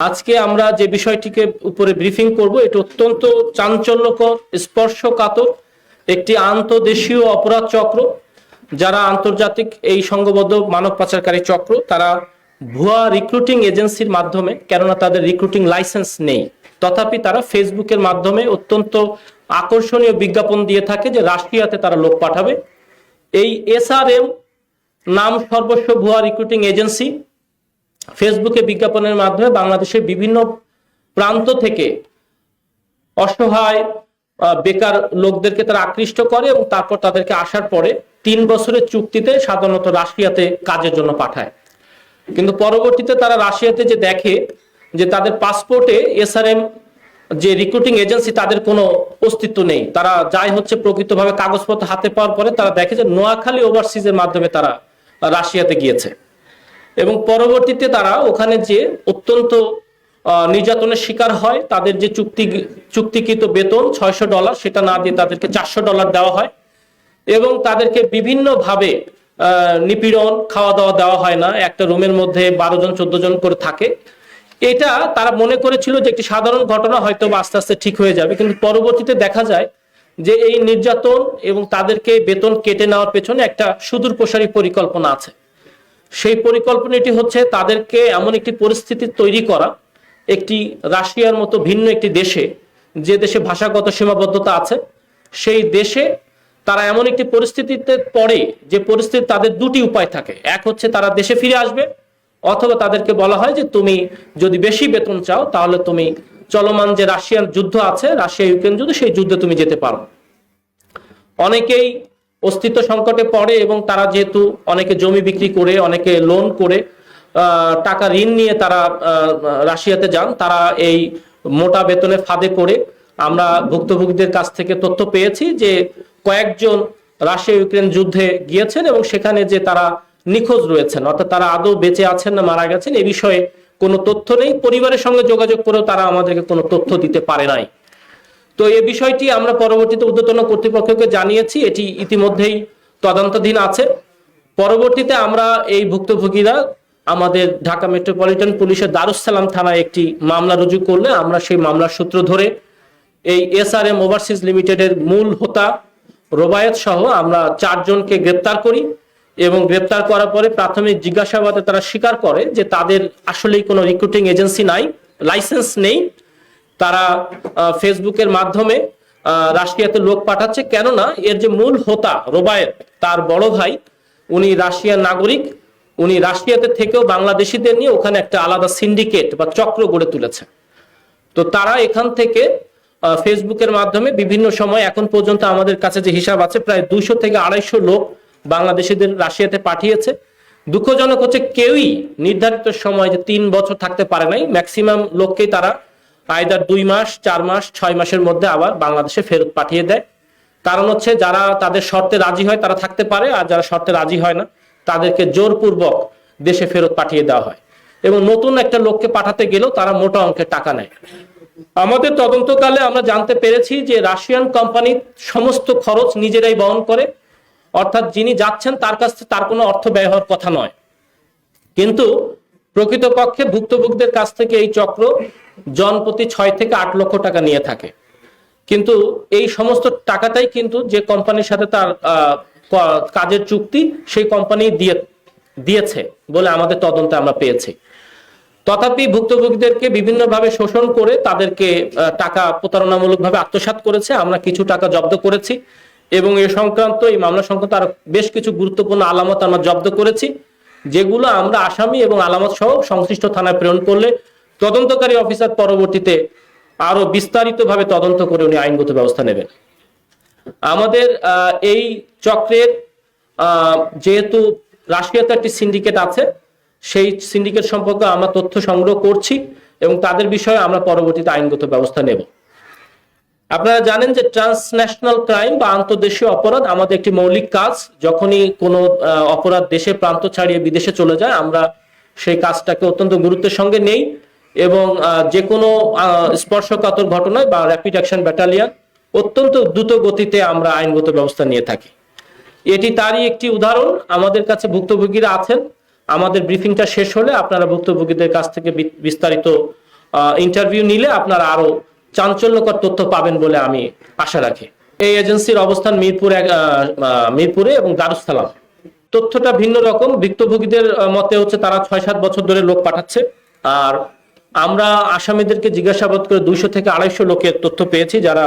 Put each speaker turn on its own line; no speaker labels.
আজকে আমরা যে বিষয়টিকে উপরে ব্রিফিং করব, এটা অত্যন্ত চাঞ্চল্যকর, স্পর্শকাতর একটি আন্তদেশীয় অপরাধ চক্র, যারা আন্তর্জাতিক এই সংঘবদ্ধ মানব পাচারকারী চক্র, তারা ভুয়া রিক্রুটিং এজেন্সির মাধ্যমে, কেননা তাদের রিক্রুটিং লাইসেন্স নেই। তথাপি তারা ফেসবুকের মাধ্যমে অত্যন্ত আকর্ষণীয় বিজ্ঞাপন দিয়ে থাকে যে রাশিয়াতে তারা লোক পাঠাবে। এই এসআরএম নাম সর্বস্ব ভুয়া রিক্রুটিং এজেন্সি ফেসবুকে বিজ্ঞাপনের মাধ্যমে বাংলাদেশের বিভিন্ন প্রান্ত থেকে অসহায় বেকার লোকদেরকে তারা আকৃষ্ট করে এবং তারপর তাদেরকে আসার পরে তিন বছরের চুক্তিতে সাধারণত রাশিয়াতে কাজের জন্য পাঠায়। কিন্তু পরবর্তীতে তারা রাশিয়াতে যে দেখে যে তাদের পাসপোর্টে এসআরএম যে রিক্রুটিং এজেন্সি তাদের কোনো অস্তিত্ব নেই। তারা যাই হচ্ছে প্রকৃতভাবে কাগজপত্র হাতে পাওয়ার পরে তারা দেখে যে নোয়াখালী ওভারসিজের মাধ্যমে তারা রাশিয়াতে গিয়েছে। এবং পরবর্তীতে তারা ওখানে যে অত্যন্ত নির্যাতনের শিকার হয়, তাদের যে চুক্তি, চুক্তিকৃত বেতন ছয়শো ডলার, সেটা না দিয়ে তাদেরকে চারশো ডলার দেওয়া হয় এবং তাদেরকে বিভিন্নভাবে নিপীড়ন খাওয়া দাওয়া দেওয়া হয় না। একটা রুমের মধ্যে বারো জন, চোদ্দ জন করে থাকে। এটা তারা মনে করেছিল যে একটি সাধারণ ঘটনা হয়তো আস্তে আস্তে ঠিক হয়ে যাবে, কিন্তু পরবর্তীতে দেখা যায় যে এই নির্যাতন এবং তাদেরকে বেতন কেটে নেওয়ার পেছনে একটা সুদূর প্রসারী পরিকল্পনা আছে। সেই পরিকল্পনাটি হচ্ছে তাদেরকে এমন একটি পরিস্থিতি তৈরি করা, একটি রাশিয়ার মতো ভিন্ন একটি দেশে, যে দেশে ভাষাগত সীমাবদ্ধতা আছে, সেই দেশে তারা এমন একটি পরিস্থিতিতে পড়ে যে পরিস্থিতি তাদের দুটি উপায় থাকে। এক হচ্ছে তারা দেশে ফিরে আসবে, অথবা তাদেরকে বলা হয় যে তুমি যদি বেশি বেতন চাও, তাহলে তুমি চলমান যে রাশিয়ান যুদ্ধ আছে রাশিয়া ইউক্রেন যুদ্ধ, সেই যুদ্ধে তুমি যেতে পারো। অনেকেই অস্তিত্ব সংকটে পড়ে এবং তারা যেহেতু অনেকে জমি বিক্রি করে, অনেকে লোন করে টাকা ঋণ নিয়ে তারা রাশিয়াতে যান, তারা এই মোটা বেতনে ফাঁদে পড়ে। আমরা ভুক্তভোগীদের কাছ থেকে তথ্য পেয়েছি যে কয়েকজন রাশিয়া ইউক্রেন যুদ্ধে গিয়েছেন এবং সেখানে যে তারা নিখোঁজ রয়েছেন, অর্থাৎ তারা আদৌ বেঁচে আছেন না মারা গেছেন, এ বিষয়ে কোনো তথ্য নেই। পরিবারের সঙ্গে যোগাযোগ করেও তারা আমাদেরকে কোনো তথ্য দিতে পারে নাই। তো এই বিষয়টি আমরা পরবর্তীতে ঊর্ধ্বতন কর্তৃপক্ষকে জানিয়েছি, এটি ইতিমধ্যেই তদন্তাধীন আছে। পরবর্তীতে আমরা এই ভুক্তভোগীরা আমাদের ঢাকা মেট্রোপলিটন পুলিশের দারুসালাম থানায় একটি মামলা রুজু করলে আমরা সেই মামলার সূত্র ধরে এই এসআরএম ওভারসিজ লিমিটেডের মূল হোতা রোবায়েত সহ আমরা চারজনকে গ্রেপ্তার করি এবং গ্রেপ্তার করার পরে প্রাথমিক জিজ্ঞাসাবাদে তারা স্বীকার করে যে তাদের আসলেই কোনো রিক্রুটিং এজেন্সি নাই, লাইসেন্স নেই। তারা ফেসবুকের মাধ্যমে রাশিয়াতে লোক পাঠাচ্ছে। কেননা এর যে মূল হোতা, রোবায়েত, তার বড় ভাই, উনি রাশিয়ার নাগরিক, উনি রাশিয়াতে থেকেও বাংলাদেশিদের নিয়ে ওখানে একটা আলাদা সিন্ডিকেট বা চক্র গড়ে তুলেছে। তো তারা এখান থেকে ফেসবুকের মাধ্যমে বিভিন্ন সময় এখন পর্যন্ত আমাদের কাছে যে হিসাব আছে, প্রায় দুইশো থেকে আড়াইশো লোক বাংলাদেশিদের রাশিয়াতে পাঠিয়েছে। দুঃখজনক হচ্ছে কেউই নির্ধারিত সময় যে তিন বছর থাকতে পারে নাই, ম্যাক্সিমাম লোককেই তারা আয়দার দুই মাস, চার মাস, ছয় মাসের মধ্যে আবার বাংলাদেশে ফেরত পাঠিয়ে দেয়। কারণ হচ্ছে যারা তাদের শর্তে রাজি হয় তারা থাকতে পারে, আর যারা শর্তে রাজি হয় না, তাদেরকে জোরপূর্বক দেশে ফেরত পাঠিয়ে দেওয়া হয়। এবং নতুন একটা লোককে পাঠাতে গেলেও তারা মোটা অঙ্কের টাকা নেয়। আমাদের তদন্তকালে আমরা জানতে পেরেছি যে রাশিয়ান কোম্পানি সমস্ত খরচ নিজেরাই বহন করে, অর্থাৎ যিনি যাচ্ছেন তার কাছ থেকে তার কোনো অর্থ ব্যয় হওয়ার কথা নয়। কিন্তু প্রকৃতপক্ষে ভুক্তভোগীদের কাছ থেকে এই চক্র জনপ্রতি ছয় থেকে আট লক্ষ টাকা নিয়ে থাকে। কিন্তু এই সমস্ত টাকাটাই কিন্তু যে কোম্পানির সাথে তার কাজের চুক্তি, সেই কোম্পানি দিয়ে, দিয়েছে বলে আমাদের তদন্তে আমরা পেয়েছি। তথাপি ভুক্তভোগীদেরকে বিভিন্নভাবে শোষণ করে তাদেরকে টাকা প্রতারণামূলকভাবে আত্মসাৎ করেছে। আমরা কিছু টাকা জব্দ করেছি এবং এ সংক্রান্ত এই মামলা সংক্রান্ত আরও বেশ কিছু গুরুত্বপূর্ণ আলামত আমরা জব্দ করেছি, যেগুলো আমরা আসামি এবং আলামত সহ সংশ্লিষ্ট থানায় প্রেরণ করলে তদন্তকারী অফিসার পরবর্তীতে আরও বিস্তারিতভাবে তদন্ত করে উনি আইনগত ব্যবস্থা নেবেন। আমাদের এই চক্রের যেহেতু রাশিয়াতে একটি সিন্ডিকেট আছে, সেই সিন্ডিকেট সম্পর্কে আমরা তথ্য সংগ্রহ করছি এবং তাদের বিষয়ে আমরা পরবর্তীতে আইনগত ব্যবস্থা নেব। আপনারা জানেন যে ট্রান্সন্যাশনাল ক্রাইম বা আন্তর্দেশীয় অপরাধ আমাদের একটি মৌলিক কাজ। যখনই কোনো অপরাধ দেশে প্রান্ত ছাড়িয়ে বিদেশে চলে যায়, আমরা সেই কাজটাকে অত্যন্ত গুরুত্বের সঙ্গে নেই। এবং যে কোনো স্পর্শকাতর ঘটনায় বা র্যাপিড অ্যাকশন ব্যাটালিয়ান অত্যন্ত দ্রুত গতিতে আমরা আইনগত ব্যবস্থা নিয়ে থাকি। এটি তারই একটি উদাহরণ। আমাদের কাছে ভুক্তভোগীরা আছেন। আমাদের ব্রিফিংটা শেষ হলে আপনারা ভুক্তভোগীদের কাছ থেকে বিস্তারিত ইন্টারভিউ নিলে আপনারা আরও চাঞ্চল্যকর তথ্য পাবেন বলে আমি আশা রাখি। এই এজেন্সির অবস্থান মিরপুরে মিরপুরে এবং দারুসালাম তথ্যটা ভিন্ন রকম। ভুক্তভোগীদের মতে হচ্ছে তারা ছয় সাত বছর ধরে লোক পাঠাচ্ছে। আর আমরা আসামিদেরকে জিজ্ঞাসাবাদ করে দুইশো থেকে আড়াইশো লোকের তথ্য পেয়েছি যারা